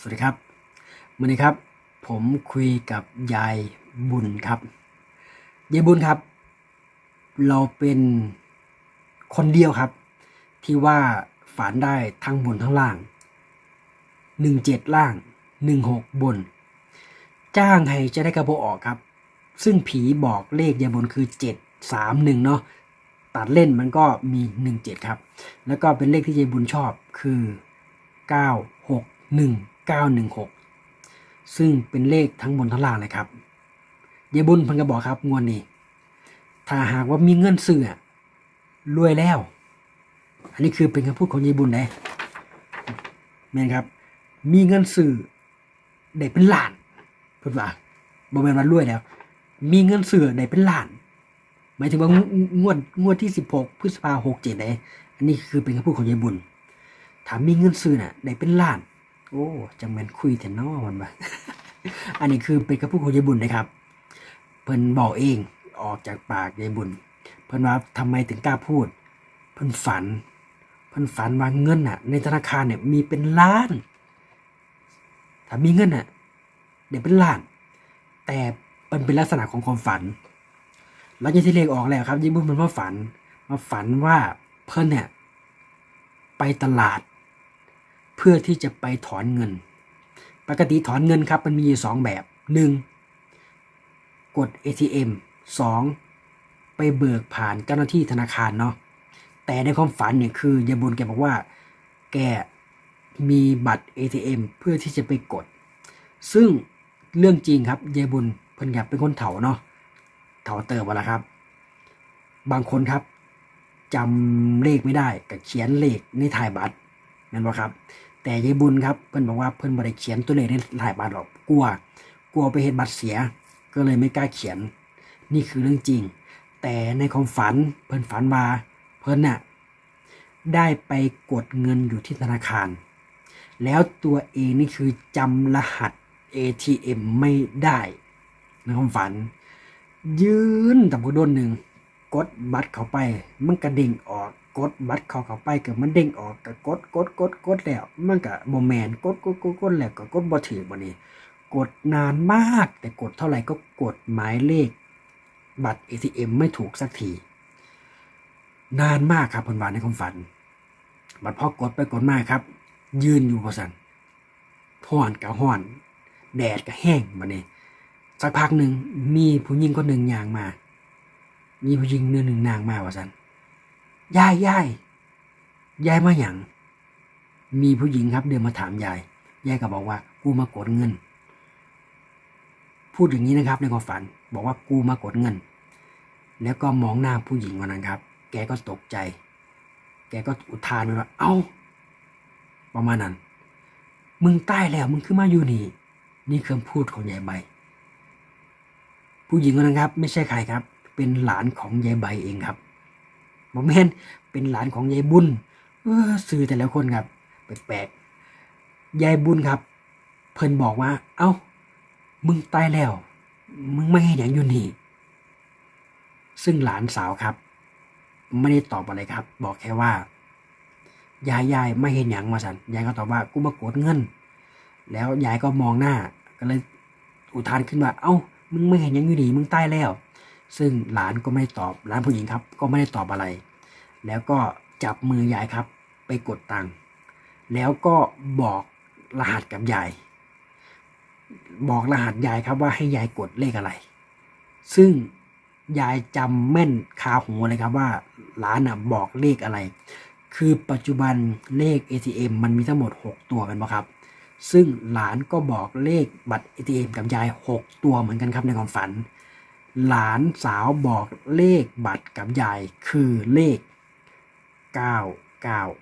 สวัสดีครับวันนี้ครับ ผมคุยกับยายบุญครับยายบุญครับ เราเป็นคนเดียวครับ ที่ว่าฝันได้ทั้งบนทั้งล่างหนึ่งเจ็ดล่างหนึ่งหกบน จ้างให้จะได้กระโบออกครับ ซึ่งผีบอกเลขยายบุญคือเจ็ดสามหนึ่งเนาะตัดเล่นมันก็มีหนึ่งเจ็ดครับ แล้วก็เป็นเลขที่ยายบุญชอบคือ 9 6 1 9 1 6 ซึ่งเป็นเลขทั้งบนทั้งล่างเลยครับยายบุญพันก็บอกครับงวดนี้ ถ้าหากว่ามีเงินซื้อรวยแล้ว อันนี้คือเป็นคำพูดของยายบุญนะแม่นครับ มีเงินซื้อได้เป็นล้านพูดว่าบ่แมนว่ารวยแล้ว มีเงินซื้อได้เป็นล้าน หมายถึงว่างงวดงวดที่16พฤษภาคม67เลยอันนี้คือเป็นคำพูดของยายบุญถ้ามีเงินซื้อน่ะได้เป็นล้าน โอ้จังแมนคุยแต่นอมันบ่อันนี้คือเป็นคำพูดของยายบุญนะครับ เพิ่นบอกเองออกจากปากยายบุญ เพิ่นว่าทำไมถึงกล้าพูด เพิ่นฝัน เพิ่นฝันว่าเงินน่ะ ในธนาคารเนี่ยมีเป็นล้าน ถ้ามีเงินน่ะเดี๋ยวเป็นล้าน แต่มันเป็นลักษณะของความฝันหลังจากที่เลขออกแล้วครับยายบุญมันมาฝันมาฝันว่าเพิ่นเนี่ยไปตลาด เพื่อที่จะไปถอนเงิน ปกติถอนเงินครับมันมีอยู่สองแบบ 1. กด ATM 2. ไปเบิกผ่านเจ้าหน้าที่ธนาคารเนาะแต่ในความฝันเนี่ยคือยายบุญแกบอกว่า แกมีบัตร ATM เพื่อที่จะไปกด ซึ่งเรื่องจริงครับยายบุญเพิ่นอยากเป็นคนเถาเนาะเถาเติบวะละครับ บางคนครับจำเลขไม่ได้ก็เขียนเลขในถ่ายบัตรนั่นบ่ครับ แต่ยายบุญครับเพิ่อนบอกว่าเพิ่อนบ่ได้เขียนตัวเลขในถ่ายบัตรหรอกกลัว กลัวไปเฮ็ดบัตรเสีย ก็เลยไม่กล้าเขียน นี่คือเรื่องจริง แต่ในความฝันเพิ่อนฝันว่าเพิ่อนน่ะได้ไปกดเงินอยู่ที่ธนาคาร แล้วตัวเองนี่คือจำรหัส ATM ไม่ได้ในความฝัน ยืนต่ำกว่าโดนหนึ่งกดบัตรเข้าไป มันกระเด้งออก กดบัตรเขาเข้าไปก็มันเด้งออกก็กดกดกดกดแล้วมันก็บ่แมนกดกดกดกดแล้วก็กดบ่ถือบ่นี่กดนานมากแต่กดเท่าไหร่ก็กดหมายเลข บัตร ATM ไม่ถูกสักที นานมากครับเพิ่นว่าในความฝัน บัดพอกดไปกดมาครับ ยืนอยู่บ่ซั่นฮ้อนก็ฮ้อน แดดก็แห้งบัดนี้สักพักหนึ่งมีผู้หญิงคนหนึ่งย่างมา มีผู้หญิงเนื้อหนึ่งนางมาว่าสัน ยายยายยายมาหยังมีผู้หญิงครับเดินมาถามยายยายก็บอกว่า กูมากดเงิน พูดอย่างนี้นะครับในความฝัน บอกว่ากูมากดเงิน แล้วก็มองหน้าผู้หญิงคนนั้นครับ แกก็ตกใจ แกก็อุทานไปว่า เอ้า ประมาณนั้น มึงใต้แล้ว มึงขึ้นมาอยู่นี่ นี่คำพูดของยายใบ ผู้หญิงคนนั้นครับ ไม่ใช่ใครครับ เป็นหลานของยายใบเองครับ ผมเห็นเป็นหลานของยายบุญเออสื่อแต่ละคนครับแปลกๆยายบุญครับ เพิ่นบอกว่า เอ้า มึงตายแล้ว มึงไม่ให้อย่างอยู่นี่ซึ่งหลานสาวครับ ไม่ได้ตอบอะไรครับ บอกแค่ว่ายายยายไม่เห็นอย่างมาสันยายก็ตอบว่ากูมากดเงิน แล้วยายก็มองหน้า ก็เลยอุทานขึ้นว่า เอ้า มึงไม่เห็นยังอยู่ดีมึงตายแล้ว ซึ่งหลานก็ไม่ตอบหลานผู้หญิงครับ ก็ไม่ได้ตอบอะไร แล้วก็จับมือยายครับ ไปกดตังค์แล้วก็บอกรหัสกับยาย บอกรหัสยายครับว่าให้ยายกดเลขอะไร ซึ่งยายจำแม่นคาหูเลยครับว่าหลานน่ะบอกเลขอะไร คือปัจจุบันเลข ATM มันมีทั้งหมด 6 ตัวกันปะครับ ซึ่งหลานก็บอกเลขบัตร ATM กับยาย 6 ตัวเหมือนกันครับในความฝัน หลานสาวบอกเลขบัตรกับยายคือเลข 9 9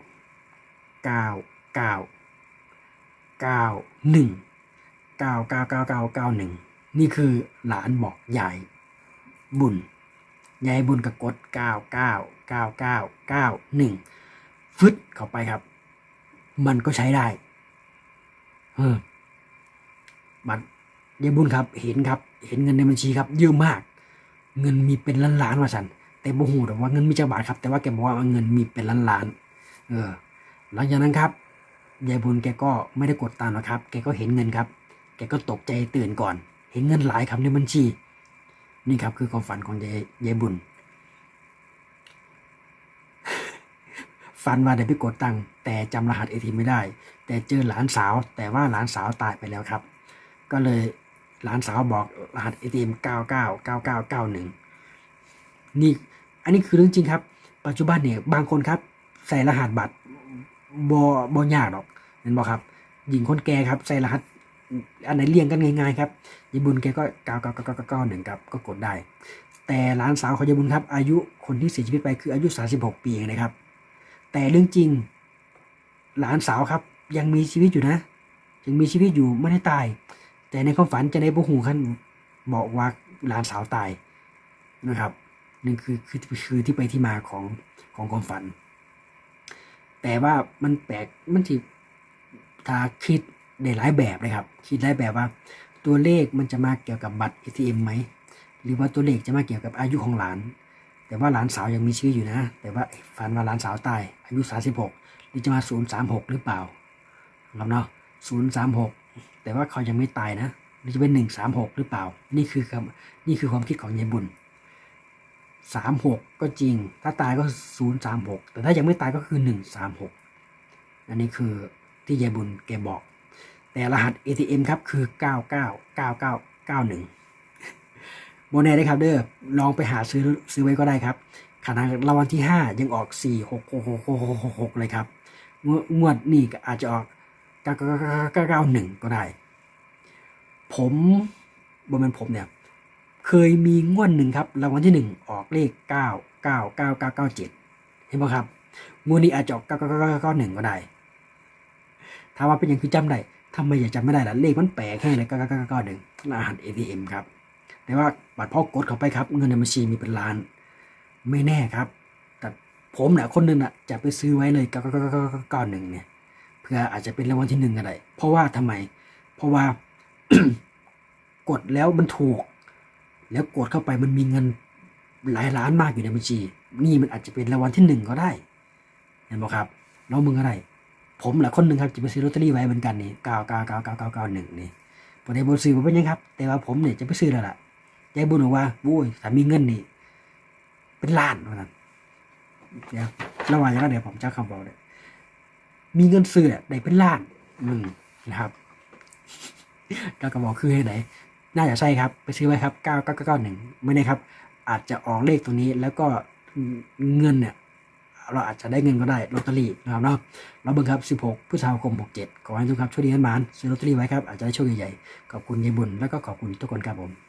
9 9 9 1 9 9 9 9 9 1นี่คือหลานบอกยายบุญยายบุญก็กด9 9 9 9 9 1ฟึดเข้าไปครับ มันก็ใช้ได้เออบัตรยายบุญครับ เห็นครับ เห็นเงินในบัญชีครับ เยอะมาก เงินมีเป็นล้านล้านๆว่าสัน แต่บ่หูหรอกว่าเงินมีจักบาทครับ แต่ว่าแกบอกว่าเงินมีเป็นล้านล้านๆเออ หลังจากนั้นครับยายบุญแกก็ไม่ได้กดตามหรอกครับ แกก็เห็นเงินครับ แกก็ตกใจตื่นก่อน เห็นเงินหลายครับในบัญชี นี่ครับคือความฝันของยายยายบุญฝันว่าได้ไปกดตังค์แต่จำรหัสเอทีไม่ได้ แต่เจอหลานสาว แต่ว่าหลานสาวตายไปแล้วครับ ก็เลยหลานสาวบอกรหัส ATM 999991นี่ อันนี้คือเรื่องจริงครับ ปัจจุบันเนี่ยบางคนครับ ใส่รหัสบัตรบอบอยากหรอกเห็นบอกครับ หญิงคนแก่ครับ ใส่รหัสอันไหนเรียงกันง่ายๆครับยายบุญแกก็เก้าเก้าเก้าเก้าหนึ่งครับก็กดได้ แต่หลานสาวของยายบุญครับ อายุคนที่เสียชีวิตไปคืออายุ36ปีเองนะครับ แต่เรื่องจริง หลานสาวครับ ยังมีชีวิตอยู่นะ ยังมีชีวิตอยู่ไม่ได้ตาย แต่ในความฝันจะในบุหูขั้นบอกว่าหลานสาวตายนะครับ นี่คือคือคือที่ไปที่มาของของความฝัน แต่ว่ามันแปลกมันที่ถ้าคิดได้หลายแบบเลยครับ คิดหลายแบบว่า ตัวเลขมันจะมาเกี่ยวกับบัตร ATM ไหมหรือว่าตัวเลขจะมาเกี่ยวกับอายุของหลาน แต่ว่าหลานสาวยังมีชีวิตอยู่นะ แต่ว่าฝันว่าหลานสาวตายอายุ 36หรือจะมา 036 หรือเปล่าครับเนาะ036 แต่ว่าเขายังไม่ตายนะหรือจะเป็น 136 หรือเปล่า นี่คือคำนี่คือความคิดของยายบุญ 36ก็จริง ถ้าตายก็036แต่ถ้ายังไม่ตายก็คือ136อันนี้คือที่ยายบุญแกบอก แต่รหัส ATM ครับคือ 999991โมเน่ได้ครับเด้อลองไปหาซื้อซื้อไว้ก็ได้ครับขนาดรางวัลที่ 5 ยังออก4 6 6 6 6 6 6เลยครับงวดนี่อาจจะออก991ก็ได้ ผมบนเป็นผมเนี่ย เคยมีงวดหนึ่งครับรางวัลที่1ออกเลข9 9 9 9 9 7เห็นไหมครับงวดนี้อาจจะออก9 9 9 9 1ก็ได้ถ้ามว่าเป็นอย่างคือจำได้ทำไมอยากจำไม่ได้ล่ะเลขมันแปลกแค่ไหน9 9 9 9 1รหัส ATM ครับแต่ว่าบัตรพ่อกดเข้าไปครับ เงินในบัญชีมีเป็นล้าน ไม่แน่ครับ แต่ผมเนี่ยคนหนึงน่ะจะไปซื้อไว้เลย9 9 9 9 9 1เนี่ยเพื่ออาจจะเป็นรางวัลที่หนึ่งก็ได้เพราะว่าทำไม เพราะว่ากดแล้วมันถูก แล้วกดเข้าไปมันมีเงินหลายล้านมากอยู่ในบัญชี นี่มันอาจจะเป็นรางวัลที่หนึ่งก็ได้ เห็นไหมครับน้องมึงอะไร ผมแหละคนหนึ่งครับจะไปซื้อลอตเตอรี่ไว้เหมือนกันนี่เก้าเก้าเก้าเก้าเก้าเก้าหนึ่งนี่พอได้บนซื้อมาเป็นยังครับ แต่ว่าผมเนี่ยจะไปซื้อแล้วล่ะยายบุญบอกว่าโอ้ยถ้ามีเงินนี่ เป็นล้านว่านั้นเดี๋ยวระหว่างอย่างนั้นเดี๋ยวผมจะคำบอกเลยมีเงินซื้อได้เป็นล้านหนึ่งนะครับก็กระบอกคือให้ไหน น่าจะใช่ครับ ไปซื้อไว้ครับ 9 9 9 1 ไม่แน่ครับ อาจจะออกเลขตัวนี้แล้วก็เงินเนี่ย เราอาจจะได้เงินก็ได้ลอตเตอรี่นะครับเนาะเราเบิ่งครับ 16พฤษภาคม 67 ขอให้ทุกครับโชคดีกันมานซื้อลอตเตอรี่ไว้ครับ อาจจะได้โชคใหญ่ๆ ขอบคุณยายบุญแล้วก็ขอบคุณทุกคนครับผม